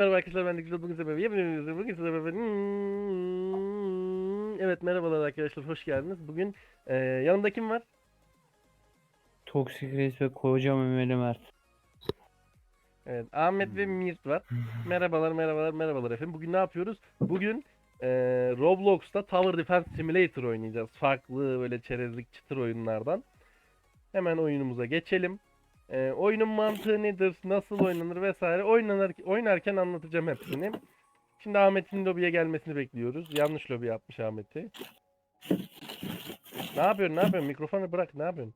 Merhaba arkadaşlar ben Dikkat bugün sebebi. Yapıyorum bugün sebebi Hmm, Evet merhabalar arkadaşlar hoş geldiniz. Bugün e, yanımda kim var? Toksik Reis ve koca memeli Mert. Evet Ahmet ve Mirt var. Merhabalar merhabalar merhabalar efendim. Bugün ne yapıyoruz? Bugün e, Roblox'ta Tower Defense Simulator oynayacağız. Farklı böyle çerezlik çıtır oyunlardan. Hemen oyunumuza geçelim E, oyunun mantığı nedir nasıl oynanır vesaire oynanır, oynarken anlatacağım hepsini Şimdi Ahmet'in lobiye gelmesini bekliyoruz. Yanlış lobi yapmış Ahmet'i. Ne yapıyorsun? Ne yapıyorsun? Mikrofonu bırak. Ne yapıyorsun?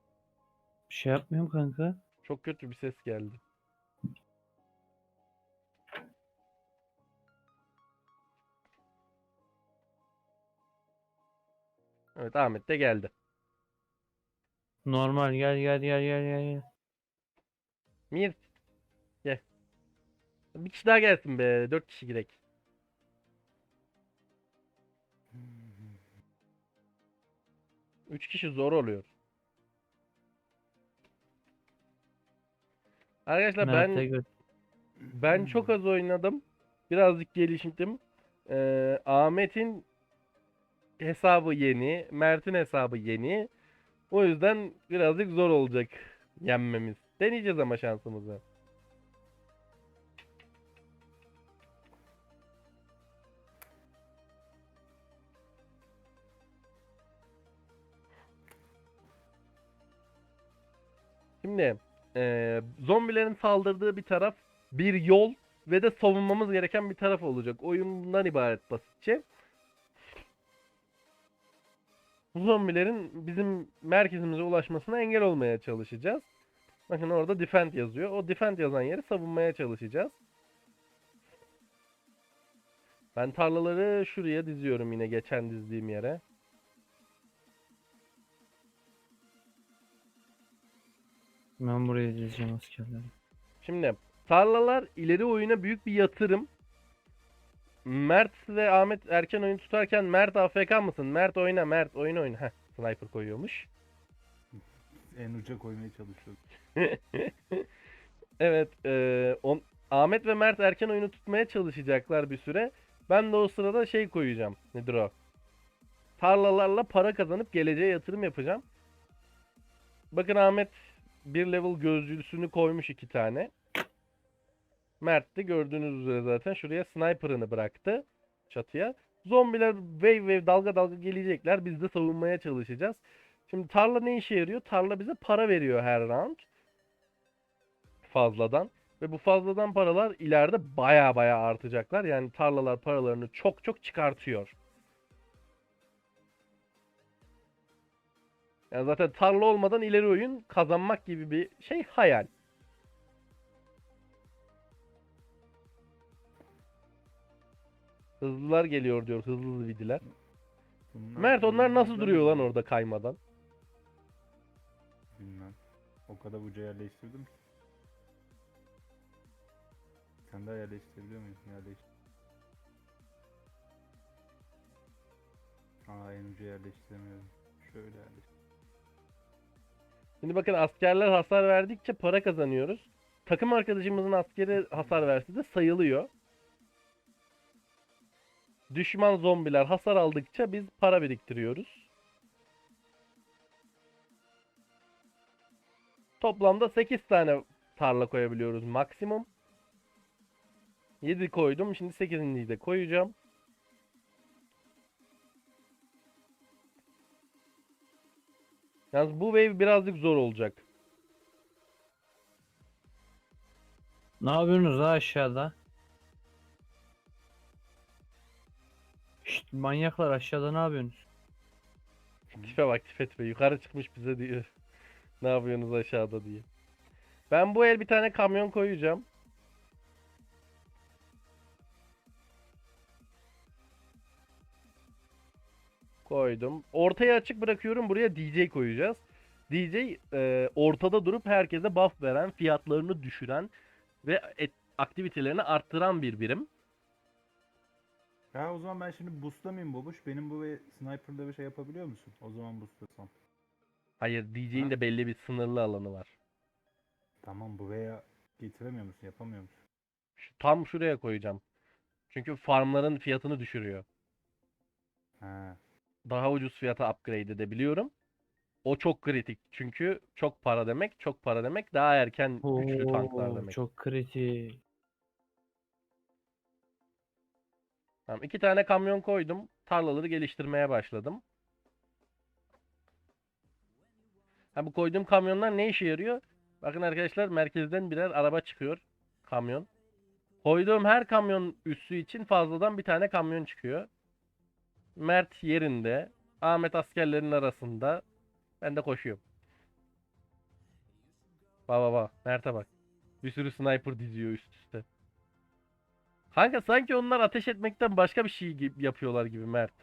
Bir şey yapmıyorum kanka. Çok kötü bir ses geldi. Evet Ahmet de geldi. Normal gel gel gel gel gel. Mir. Gel. Bir kişi daha gelsin be. Dört kişi girek. Üç kişi zor oluyor. Arkadaşlar ben gö- Ben çok az oynadım. Birazcık geliştim. Ee, Ahmet'in hesabı yeni. Mert'in hesabı yeni. O yüzden birazcık zor olacak yenmemiz. Deneyeceğiz ama şansımızı. Şimdi eee, zombilerin saldırdığı bir taraf bir yol ve de savunmamız gereken bir taraf olacak. Oyun bundan ibaret basitçe. Zombilerin bizim merkezimize ulaşmasına engel olmaya çalışacağız. Bakın orada defend yazıyor. O defend yazan yeri savunmaya çalışacağız. Ben tarlaları şuraya diziyorum yine geçen dizdiğim yere. Ben buraya dizeceğim askerleri. Şimdi tarlalar ileri oyuna büyük bir yatırım. Mert ve Ahmet erken oyun tutarken Mert AFK mısın? Mert oyna, Mert oyun oyna. Heh, sniper koyuyormuş. En uca koymaya çalışıyorum. Evet, eee, on- Ahmet ve Mert erken oyunu tutmaya çalışacaklar bir süre. Ben de o sırada şey koyacağım. Nedir o? Tarlalarla para kazanıp geleceğe yatırım yapacağım. Bakın Ahmet bir level gözcüsünü koymuş iki tane. Mert de gördüğünüz üzere zaten şuraya sniper'ını bıraktı çatıya. Zombiler wave wave dalga dalga gelecekler. Biz de savunmaya çalışacağız. Şimdi tarla ne işe yarıyor? Tarla bize para veriyor her round. Fazladan. Ve bu fazladan paralar ileride baya baya artacaklar. Yani tarlalar paralarını çok çok çıkartıyor. Yani zaten tarla olmadan ileri oyun kazanmak gibi bir şey hayal. Hızlılar geliyor diyor hızlı vidiler. Bunlar Mert onlar nasıl duruyor lan orada kaymadan? O kadar uca yerleştirdim ki. Sen daha yerleştirebiliyor muyum? Yerleştir. Aa en uca yerleştiremiyorum. Şöyle yerleştir. Şimdi bakın askerler hasar verdikçe para kazanıyoruz. Takım arkadaşımızın askeri hasar verse de sayılıyor. Düşman zombiler hasar aldıkça biz para biriktiriyoruz. Toplamda 8 tane tarla koyabiliyoruz maksimum. 7 koydum. Şimdi 8.yi de koyacağım. Yalnız bu wave birazcık zor olacak. Ne yapıyorsunuz ha aşağıda? Şşt manyaklar aşağıda ne yapıyorsunuz? Tipe bak tipe tipe yukarı çıkmış bize diyor. Ne yapıyorsunuz aşağıda diye. Ben bu el bir tane kamyon koyacağım. Koydum. Ortaya açık bırakıyorum. Buraya DJ koyacağız. DJ e, ortada durup herkese buff veren, fiyatlarını düşüren ve et- aktivitelerini arttıran bir birim. Ya o zaman ben şimdi boostlamayayım babuş. Benim bu ve sniper'da bir şey yapabiliyor musun? O zaman boostlasam. Hayır, DJ'in Ha? de belli bir sınırlı alanı var. Tamam bu veya getiremiyor musun? Yapamıyor musun? Şu- Tam şuraya koyacağım. Çünkü farmların fiyatını düşürüyor. Ha. Daha ucuz fiyata upgrade edebiliyorum. O çok kritik. Çünkü çok para demek, çok para demek daha erken güçlü tanklar Oo, demek. çok kritik. Tamam, iki tane kamyon koydum. Tarlaları geliştirmeye başladım. Ha bu koyduğum kamyonlar ne işe yarıyor? Bakın arkadaşlar merkezden birer araba çıkıyor. Kamyon. Koyduğum her kamyon üssü için fazladan bir tane kamyon çıkıyor. Mert yerinde. Ahmet askerlerin arasında. Ben de koşuyorum. Bak bak bak. Mert'e bak. Bir sürü sniper diziyor üst üste. Kanka sanki onlar ateş etmekten başka bir şey yapıyorlar gibi Mert.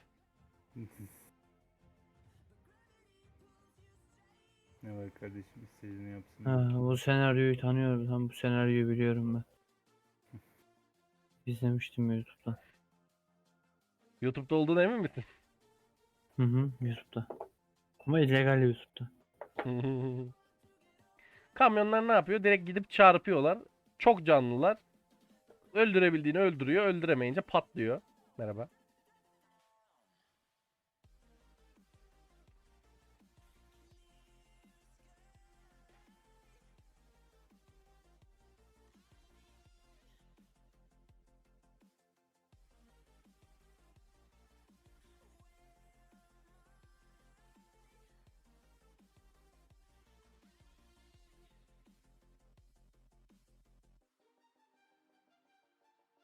Ne var kardeşim istediğini yapsın. Ha, bu senaryoyu tanıyorum. Tam bu senaryoyu biliyorum ben. İzlemiştim YouTube'da. YouTube'da olduğuna emin misin? Hı hı YouTube'da. Ama illegal YouTube'da. Kamyonlar ne yapıyor? Direkt gidip çarpıyorlar. Çok canlılar. Öldürebildiğini öldürüyor. Öldüremeyince patlıyor. Merhaba.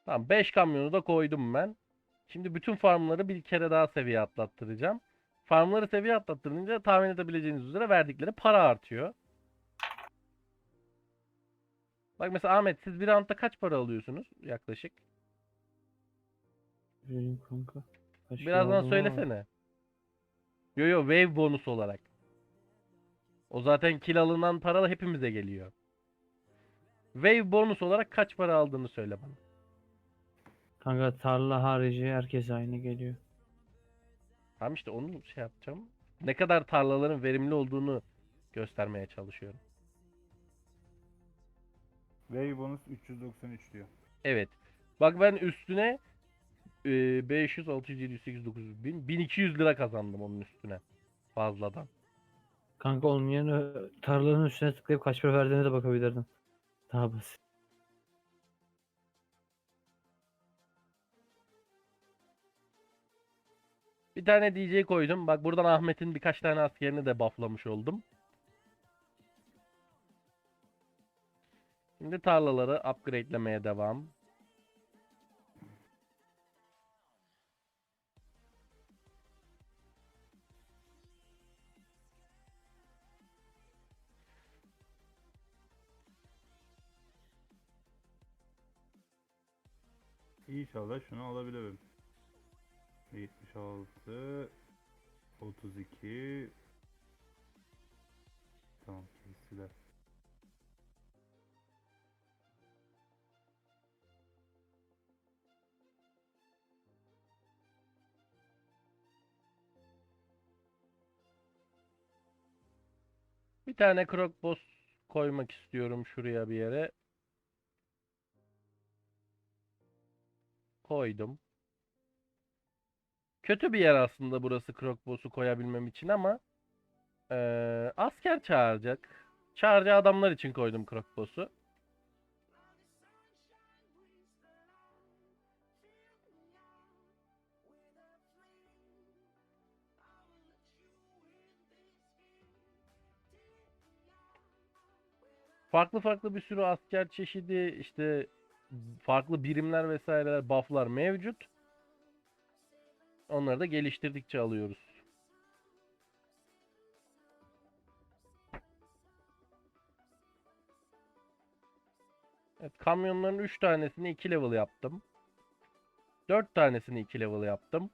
Tamam 5 kamyonu da koydum ben. Şimdi bütün farmları bir kere daha seviye atlattıracağım. Farmları seviye atlattırınca tahmin edebileceğiniz üzere verdikleri para artıyor. Bak mesela Ahmet siz bir roundda kaç para alıyorsunuz yaklaşık? Vereyim kanka. Kaç Birazdan aldım ama söylesene. Yo yo wave bonus olarak. O zaten kill alınan para da hepimize geliyor. Wave bonus olarak kaç para aldığını söyle bana. Kanka tarla harici herkes aynı geliyor. Tamam işte onu şey yapacağım. Ne kadar tarlaların verimli olduğunu göstermeye çalışıyorum. Wave bonus 393 diyor. Evet. Bak ben üstüne e, 500, 600, 700, 800, 900, 1000, 1200 lira kazandım onun üstüne. Fazladan. Kanka onun yerine tarlanın üstüne tıklayıp kaç para verdiğine de bakabilirdin. Daha basit. Bir tane DJ koydum. Bak buradan Ahmet'in birkaç tane askerini de bufflamış oldum. Şimdi tarlaları upgradelemeye devam. İnşallah şunu alabilirim. 76 32 Tamam kestiler. Bir tane krokbos koymak istiyorum şuraya bir yere. Koydum. Kötü bir yer aslında burası krokbosu koyabilmem için ama eee, asker çağıracak. Çağıracağı adamlar için koydum krokbosu. Farklı farklı bir sürü asker çeşidi işte farklı birimler vesaireler bufflar mevcut. Onları da geliştirdikçe alıyoruz. Evet, kamyonların 3 tanesini 2 level yaptım. 4 tanesini 2 level yaptım.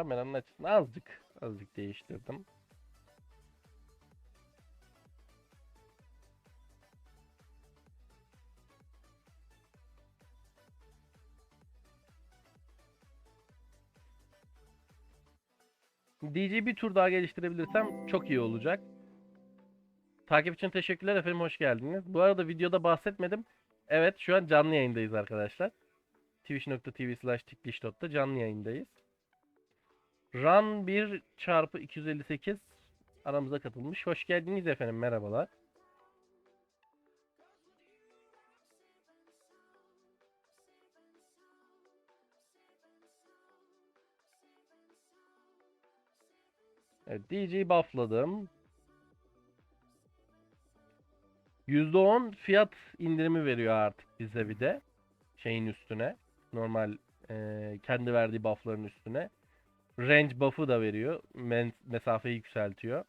kameranın açısını azıcık azıcık değiştirdim. DC'yi bir tur daha geliştirebilirsem çok iyi olacak. Takip için teşekkürler efendim hoş geldiniz. Bu arada videoda bahsetmedim. Evet şu an canlı yayındayız arkadaşlar. Twitch.tv slash canlı yayındayız. Run 1 çarpı 258 aramıza katılmış. Hoş geldiniz efendim merhabalar. Evet, DJ'yi buffladım. %10 fiyat indirimi veriyor artık bize bir de. Şeyin üstüne. Normal eee, kendi verdiği buffların üstüne. Range buff'ı da veriyor. Men mesafeyi yükseltiyor.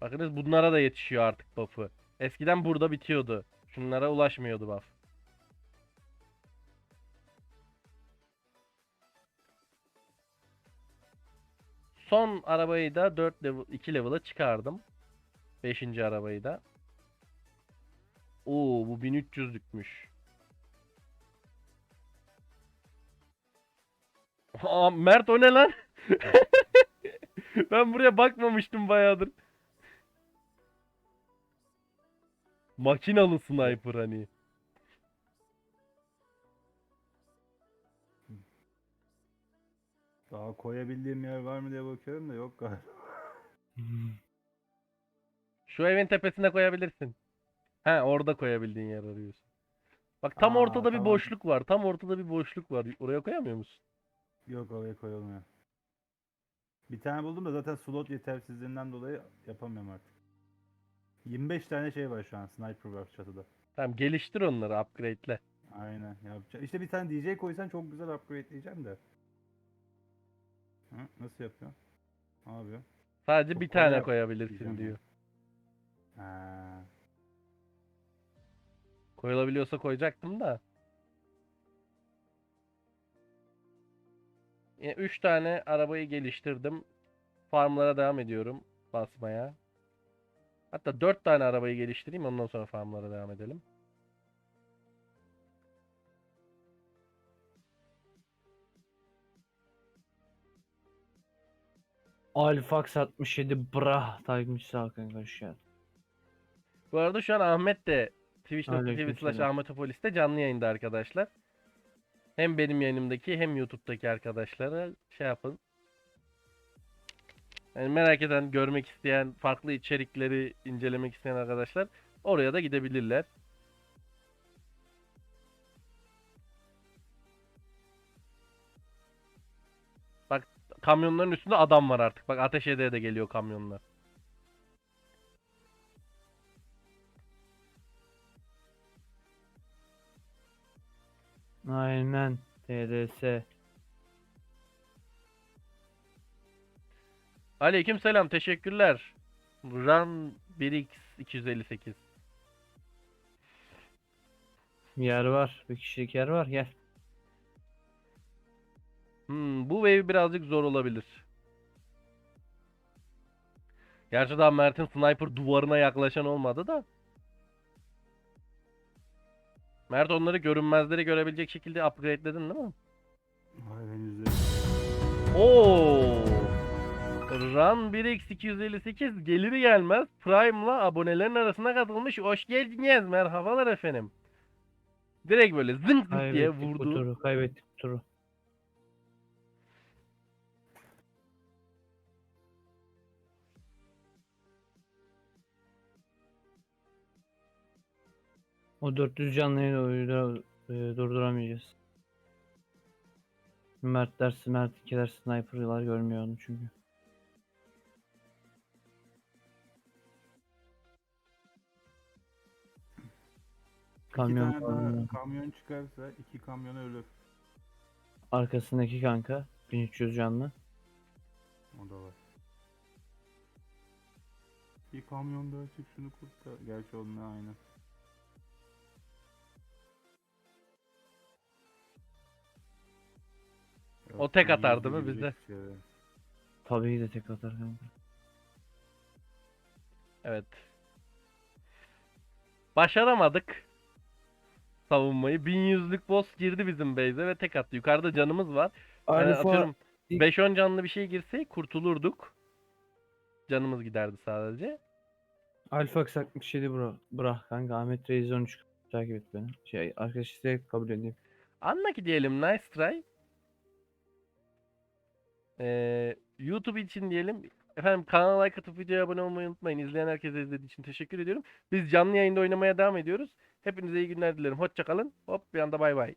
Bakınız bunlara da yetişiyor artık buff'ı. Eskiden burada bitiyordu. Şunlara ulaşmıyordu buff. Son arabayı da 4 level 2 level'a çıkardım. 5. arabayı da. Oo bu 1300'lükmüş. Aa, Mert o ne lan? ben buraya bakmamıştım bayağıdır. Makinalı sniper hani. Daha koyabildiğim yer var mı diye bakıyorum da yok galiba. Şu evin tepesine koyabilirsin. He orada koyabildiğin yer arıyorsun. Bak tam Aa, ortada bir tamam. boşluk var. Tam ortada bir boşluk var. Oraya koyamıyor musun? Yok oraya koyulmuyor. Bir tane buldum da zaten slot yetersizliğinden dolayı yapamıyorum artık. 25 tane şey var şu an sniper var çatıda. Tamam geliştir onları upgrade'le. Aynen yapacağım. İşte bir tane DJ koysan çok güzel upgradeleyeceğim de. Hı, nasıl yapıyor? Ne yapıyor? Sadece Çok bir tane koyabilirsin diyor. Ha. Koyulabiliyorsa koyacaktım da. Yine 3 tane arabayı geliştirdim. Farmlara devam ediyorum basmaya. Hatta 4 tane arabayı geliştireyim ondan sonra farmlara devam edelim. Alfax 67 brah takipçisi Hakan geldin. Bu arada şu an Ahmet de twitch.tv slash ahmetopolis'te canlı yayında arkadaşlar. Hem benim yayınımdaki hem YouTube'daki arkadaşlara şey yapın. Yani merak eden, görmek isteyen, farklı içerikleri incelemek isteyen arkadaşlar oraya da gidebilirler. Bak kamyonların üstünde adam var artık. Bak ateş de geliyor kamyonlar. Aynen. TDS. Aleyküm selam, teşekkürler. Run 1x 258. Yer var. Bir kişilik yer var. Gel. Hmm, bu wave birazcık zor olabilir. Gerçi daha Mert'in sniper duvarına yaklaşan olmadı da. Mert onları görünmezleri görebilecek şekilde upgrade'ledin değil mi? Hayır henüz değil. Oo. Run 1x 258 geliri gelmez Prime'la abonelerin arasına katılmış. Hoş geldiniz. Merhabalar efendim. Direkt böyle zınk zınk diye Kaybettik bu vurdu. turu. Kaybettik bu turu. O 400 canlıyı da uydu- e, durduramayacağız. Mert dersi Mert ikiler sniper'lar görmüyor onu çünkü. İki Kamyon tane kamyon. daha kamyon çıkarsa iki kamyon ölür. Arkasındaki kanka 1300 canlı. O da var. Bir kamyon daha çık şunu kurtar. Gerçi onunla aynı. O tek atar değil mi bizde? Tabii ki de tek atar kanka. Evet. Başaramadık. savunmayı. 1100'lük boss girdi bizim base'e ve tek attı. Yukarıda canımız var. Yani Alfa atıyorum ilk- 5-10 canlı bir şey girse kurtulurduk. Canımız giderdi sadece. Alfa aksaklık şeydi bro. Bırak kanka Ahmet Reis 13 takip et beni. Şey arkadaş isteği kabul edeyim. Anla ki diyelim nice try. Ee, YouTube için diyelim. Efendim kanala like atıp videoya abone olmayı unutmayın. İzleyen herkese izlediği için teşekkür ediyorum. Biz canlı yayında oynamaya devam ediyoruz. Hepinize iyi günler dilerim. Hoşça kalın. Hop bir anda bay bay.